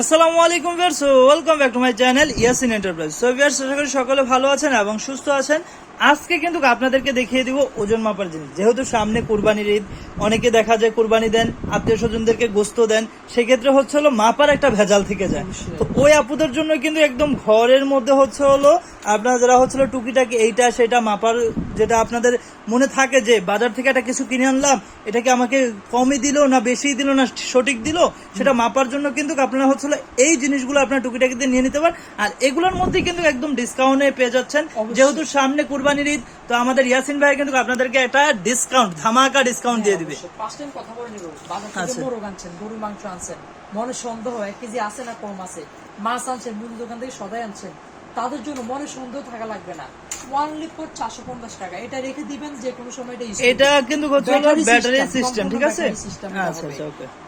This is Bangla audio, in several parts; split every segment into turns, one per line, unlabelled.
আসসালামু আলাইকুম viewers welcome back to my channel Yasin Enterprise so viewers আশা করি সকলে ভালো আছেন এবং সুস্থ আছেন। আজকে কিন্তু আপনাদেরকে দেখিয়ে দিব ওজন মাপার জিনিস। যেহেতু সামনে কুরবানির ঈদ অনেকে দেখা যায় কুরবানি দেন আত্মীয় স্বজনদেরকে গোস্ত দেন সেক্ষেত্রে হচ্ছে হলো মাপার একটা ভেজাল থেকে যায়। তো ওই আপুদের জন্য কিন্তু একদম ঘরের মধ্যে হচ্ছে হলো আপনারা যারা হচ্ছিল টুকিটাকি এইটা সেটা মাপার যেটা আপনাদের মনে থাকে যে বাজার থেকে একটা কিছু কিনে আনলাম এটা কি আমাকে কমই দিল না বেশি দিল না সঠিক দিল সেটা মাপার জন্য কিন্তু আপনারা হচ্ছিল এই জিনিসগুলো আপনার টুকিটাকিতে নিয়ে নিতে পারেন। আর এগুলোর মধ্যে কিন্তু একদম ডিসকাউন্টে পেয়ে যাচ্ছেন। যেহেতু সামনে কুরবানির ঈদ তো আমাদের ইয়াসিন ভাই কিন্তু আপনাদেরকে একটা ডিসকাউন্ট ধামাকা ডিসকাউন্ট দিয়ে দিবে।
কথা বলে নিব। বাজার থেকে
আচ্ছা।
আনছেন গরুর মাংস আনছেন। মনে সন্দেহ এক কেজি আছে না কম আছে? মাছ আনছেন মুদি দোকান থেকে সদাই আনছেন। তাদের জন্য মনে সন্দেহ থাকা লাগবে না। ওয়ানলি ফর চারশো পঞ্চাশ টাকা। এটা রেখে দিবেন যে কোনো সময় এটা
এটা কিন্তু ব্যাটারি সিস্টেম ঠিক আছে?
এটা
আচ্ছা। আচ্ছা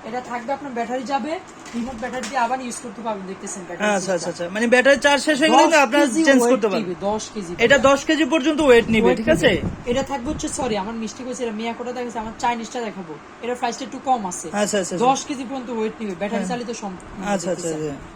এটা থাকবে আপনার ব্যাটারি যাবে রিমোট ব্যাটারি দিয়ে আবার ইউজ করতে পারবেন দেখতেছেন
আচ্ছা আচ্ছা আচ্ছা। মানে ব্যাটারি চার্জ শেষ হয়ে গেলে আপনারা চেঞ্জ করতে পারবেন।
দশ কেজি
এটা দশ কেজি পর্যন্ত ওয়েট নিবে ঠিক আছে?
এটা থাকবে হচ্ছে সরি আমার মিষ্টি কইছে এটা মিয়াকোটা দেখাচ্ছে আমার চাইনিজটা দেখাবো। এটা প্রাইসটা একটু কম আছে।
আচ্ছা আচ্ছা আচ্ছা।
দশ কেজি পর্যন্ত ওয়েট নিবে ব্যাটারি চালিত সম-
আচ্ছা, আচ্ছা।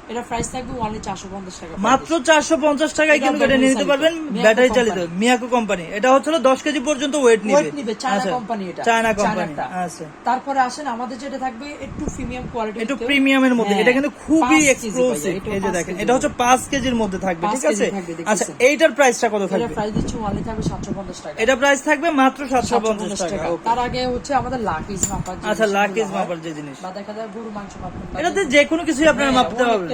এটা প্রাইস থাকবে ওয়ানলি চারশো পঞ্চাশ টাকা
মাত্র চারশো পঞ্চাশ টাকায় কিন্তু এটা নিয়ে নিতে পারবেন ব্যাটারি চালিত মিয়াকো কোম্পানি এটা হচ্ছে দশ কেজি পর্যন্ত ওয়েট নিবে।
চায়না
আচ্ছা,
কোম্পানি এটা।
চায়না কোম্পানি আচ্ছা।
তারপরে আসেন আমাদের যেটা থাকবে একটু প্রিমিয়াম কোয়ালিটি
একটু প্রিমিয়ামের মধ্যে। এটা কিন্তু খুবই এক্সক্লুসিভ এই যে দেখেন এটা হচ্ছে পাঁচ কেজির মধ্যে থাকবে ঠিক আছে। আচ্ছা এইটার প্রাইসটা কত
এটা
থাকবে?
প্রাইস দিচ্ছি ওয়ানলি থাকবে সাতশো পঞ্চাশ টাকা।
এটা প্রাইস থাকবে মাত্র সাতশো
750
পঞ্চাশ টাকা।
তার আগে হচ্ছে আমাদের লাকিজ মাপার
আচ্ছা লাকিজ মাপার যে জিনিস।
বা দেখা যায় গরু মাংস পারবেন।
এটাতে যে কোনো কিছুই আপনারা
হ্যাঁ,
মাপতে পারবেন।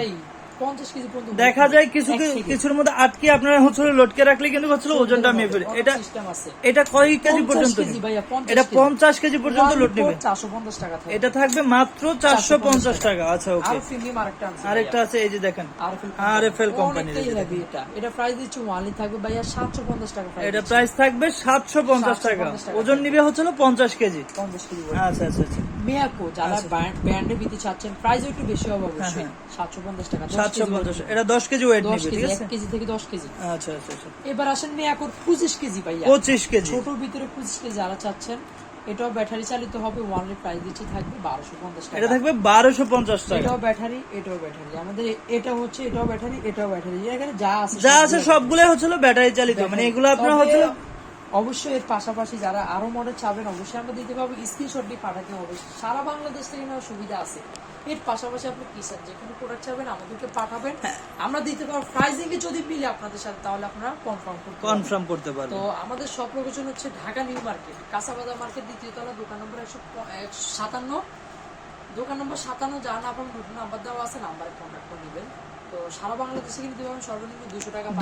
অনেকটাই। 50
দেখা যায় কিছু কিছুর মধ্যে আটকে আপনারা হচ্ছে লটকে রাখলে কিন্তু হচ্ছে ওজনটা মেপে ফেলে। এটা
আছে।
এটা কয় কেজি পর্যন্ত
কেজি ভাইয়া, 50
এটা পঞ্চাশ কেজি পর্যন্ত লোড নেবে।
টাকা
এটা থাকবে মাত্র চারশো পঞ্চাশ টাকা। আচ্ছা ওকে।
আরেকটা আছে
এই যে দেখেন। আর এফ এল
heavy এটা। এটা দিচ্ছি only থাকবে ভাইয়া 750 টাকা
এটা প্রাইস থাকবে সাতশো পঞ্চাশ টাকা। ওজন নিবে হচ্ছে হলো পঞ্চাশ কেজি।
50 কেজি
আচ্ছা আচ্ছা আচ্ছা।
মিয়াকো যারা ব্র্যান্ডে চাচ্ছেন প্রাইস একটু বেশি হবে অবশ্যই।
হ্যাঁ,
750 টাকা 10
সাতশো
কেজি
পঞ্চাশ
weight
এটা দশ কেজি ওয়েট
10
নিবে ঠিক আছে?
1 কেজি থেকে 10 কেজি।
আচ্ছা আচ্ছা আচ্ছা।
এবার আসেন মিয়াকোর 25 কেজি ভাইয়া।
পঁচিশ কেজি।
ছোটর ভিতরে 25 কেজি যারা চাচ্ছেন এটাও ব্যাটারি চালিত হবে ওয়ানলি প্রাইস দিচ্ছি থাকবে 1250 টাকা।
এটা থাকবে বারোশো পঞ্চাশ টাকা।
এটাও ব্যাটারি এটাও ব্যাটারি। আমাদের এটা হচ্ছে এটাও ব্যাটারি এটাও ব্যাটারি। এখানে যা আছে
যা
সবগুলো
আছে সবগুলো হচ্ছে হলো ব্যাটারি চালিত। মানে এগুলো আপনার হচ্ছে
অবশ্যই এর পাশাপাশি যারা আরও মডেল চাবেন অবশ্যই আমরা দিতে পারব। স্ক্রিনশট দিয়ে পাঠাতে হবে। সারা বাংলাদেশ থেকে নেওয়ার সুবিধা আছে। এর পাশাপাশি আপনি কি চান যে কোনো প্রোডাক্ট চাবেন আমাদেরকে পাঠাবেন।
হ্যাঁ।
আমরা দিতে পারব। প্রাইসিং এ যদি মিলে আপনাদের সাথে তাহলে আপনারা কনফার্ম করতে পারবেন।
কনফার্ম করতে পারবে
তো আমাদের সব লোকেশন হচ্ছে ঢাকা নিউ মার্কেট। কাঁচাবাজার মার্কেট দ্বিতীয় তলা দোকান নম্বর একশো সাতান্ন। দোকান নম্বর সাতান্ন যা না আপনার নাম্বার দেওয়া আছে নাম্বারে কন্ট্যাক্ট করে নেবেন।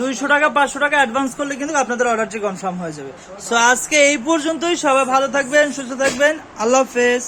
দুইশো টাকা পাঁচশো টাকা অ্যাডভান্স করলে কিন্তু আপনাদের অর্ডারটি কনফার্ম হয়ে যাবে। সো আজকে এই পর্যন্তই। সবাই ভালো থাকবেন, সুস্থ থাকবেন। আল্লাহ হাফেজ।